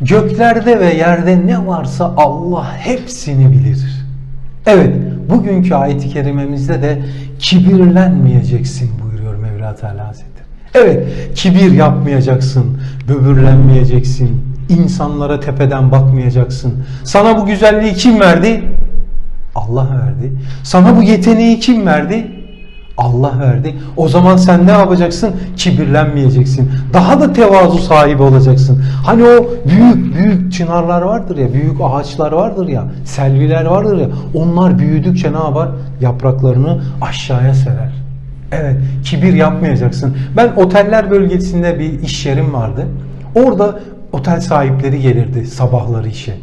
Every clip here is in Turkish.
Göklerde ve yerde ne varsa Allah hepsini bilir. Evet, bugünkü ayet-i kerimemizde de kibirlenmeyeceksin buyuruyor Mevla Teala Hazretleri. Evet, kibir yapmayacaksın, böbürlenmeyeceksin, insanlara tepeden bakmayacaksın. Sana bu güzelliği kim verdi? Allah verdi. Sana bu yeteneği kim verdi? Allah verdi. O zaman sen ne yapacaksın? Kibirlenmeyeceksin. Daha da tevazu sahibi olacaksın. Hani o büyük büyük çınarlar vardır ya, büyük ağaçlar vardır ya, selviler vardır ya. Onlar büyüdükçe ne yapar? Yapraklarını aşağıya serer. Evet, kibir yapmayacaksın. Ben oteller bölgesinde bir iş yerim vardı. Orada otel sahipleri gelirdi sabahları işe.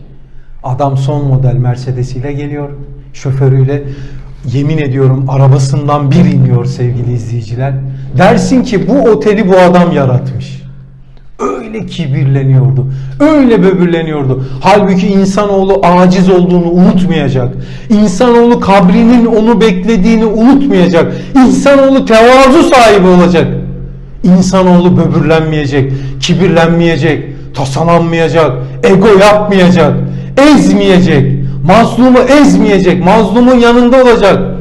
Adam son model Mercedes ile geliyor. Şoförüyle yemin ediyorum arabasından bir iniyor sevgili izleyiciler. Dersin ki bu oteli bu adam yaratmış. Öyle kibirleniyordu. Öyle böbürleniyordu. Halbuki insanoğlu aciz olduğunu unutmayacak. İnsanoğlu kabrinin onu beklediğini unutmayacak. İnsanoğlu tevazu sahibi olacak. İnsanoğlu böbürlenmeyecek, kibirlenmeyecek, tasalanmayacak, ego yapmayacak, ezmeyecek, mazlumu ezmeyecek, mazlumun yanında olacak,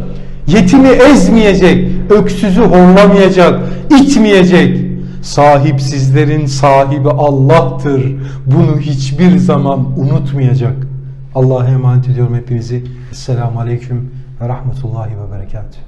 yetimi ezmeyecek, öksüzü horlamayacak, itmeyecek. Sahipsizlerin sahibi Allah'tır. Bunu hiçbir zaman unutmayacak. Allah'a emanet ediyorum hepinizi. Esselamu Aleyküm ve Rahmetullahi ve Berekatuhu.